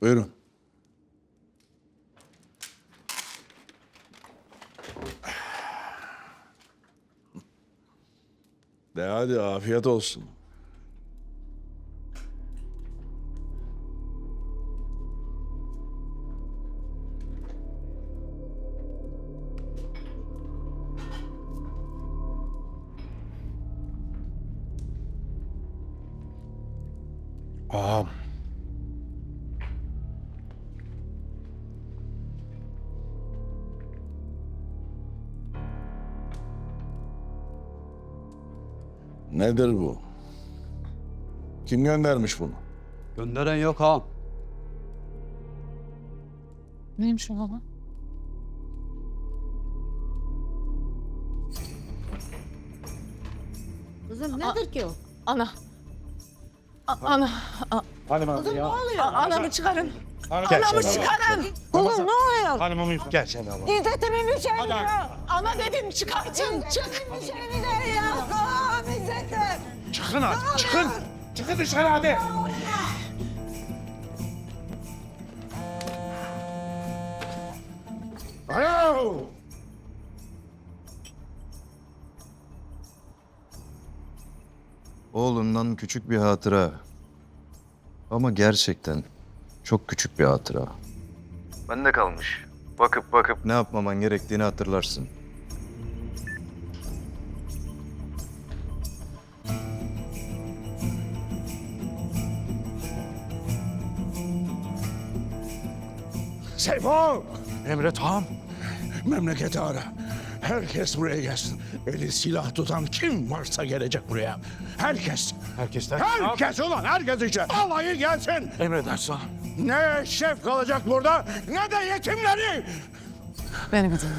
Buyurun. De hadi afiyet olsun. Ağam. Nedir bu? Kim göndermiş bunu? Gönderen yok ağam. Neymiş o baba? Kızım nedir ki o? Ana. A- ana. A- Kızım ne oluyor? a- anamı çıkarın. Gel Anamı sen çıkarın. Kızım ne oluyor? Hanımım gel sen abla. İzzetimin bir şeyini ya. Ana dedim çıkartın. Çık. İzzetimin bir şeyini de ya. Allah'ım İzzet'im. Çıkın hadi çıkın. Çıkın dışarı hadi. Alo! Oğlundan küçük bir hatıra. Ama gerçekten çok küçük bir hatıra. Bende kalmış. Bakıp bakıp ne yapmaman gerektiğini hatırlarsın. Seyfo! Emret ağam. Memleketi ara. Herkes buraya gelsin. Eli silah tutan kim varsa gelecek buraya. Herkes. Herkesten. Herkes ulan herkes işte. Alayı gelsin. Emredersin ağam. Ne eşref kalacak burada ne de yetimleri. Beni bir dinle.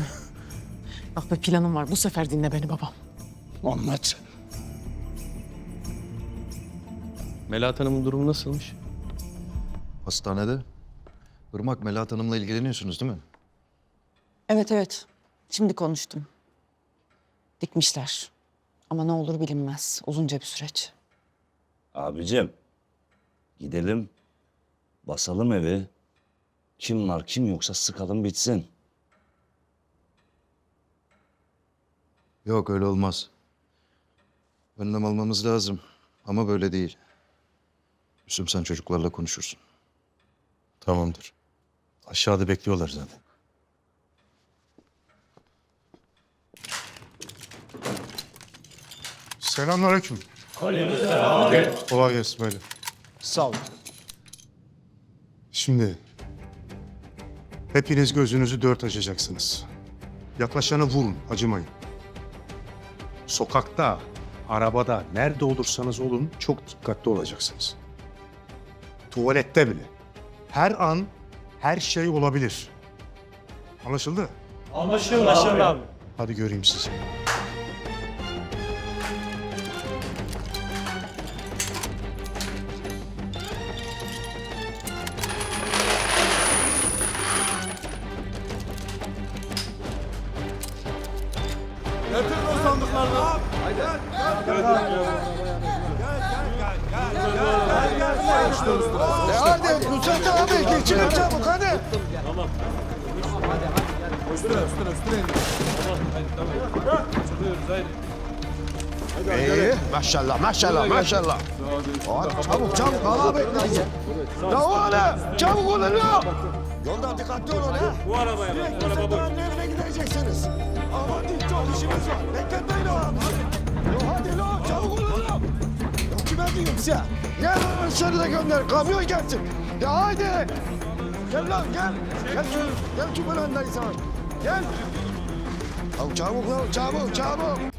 Bak bir planım var. Bu sefer dinle beni babam. Anlat. Melahat Hanım'ın durumu nasılmış? Hastanede. Irmak Melahat Hanım'la ilgileniyorsunuz değil mi? Evet evet. Şimdi konuştum. Dikmişler. Ama ne olur bilinmez. Uzunca bir süreç. Abicim gidelim basalım evi. Kim var kim yoksa sıkalım bitsin. Yok öyle olmaz. Önlem almamız lazım. Ama böyle değil. Müslüm sen çocuklarla konuşursun. Tamamdır. Aşağıda bekliyorlar zaten. Selamünaleyküm. Kolay gelsin böyle. Sağ ol. Şimdi hepiniz gözünüzü dört açacaksınız. Yaklaşanı vurun, acımayın. Sokakta, arabada, nerede olursanız olun çok dikkatli olacaksınız. Tuvalette bile. Her an her şey olabilir. Anlaşıldı? Anlaşıldı abi. Hadi göreyim sizi. Hadi Nusret abi geçin çabuk hadi. İyi. Maşallah maşallah maşallah. Hadi çabuk çabuk al abi. Ya oğlum çabuk olun ya. Yolda dikkatli olun ha. Bu arabaya bak. Bu araba nereye gideceksiniz? Aman dik çok işimiz var. Size? Gel lan dışarı da gönder. Kamyon gelsin. Ya haydi. Gel lan gel. Gel şu, gel şu önündeysen. Gel. Ya çabuk lan çabuk çabuk.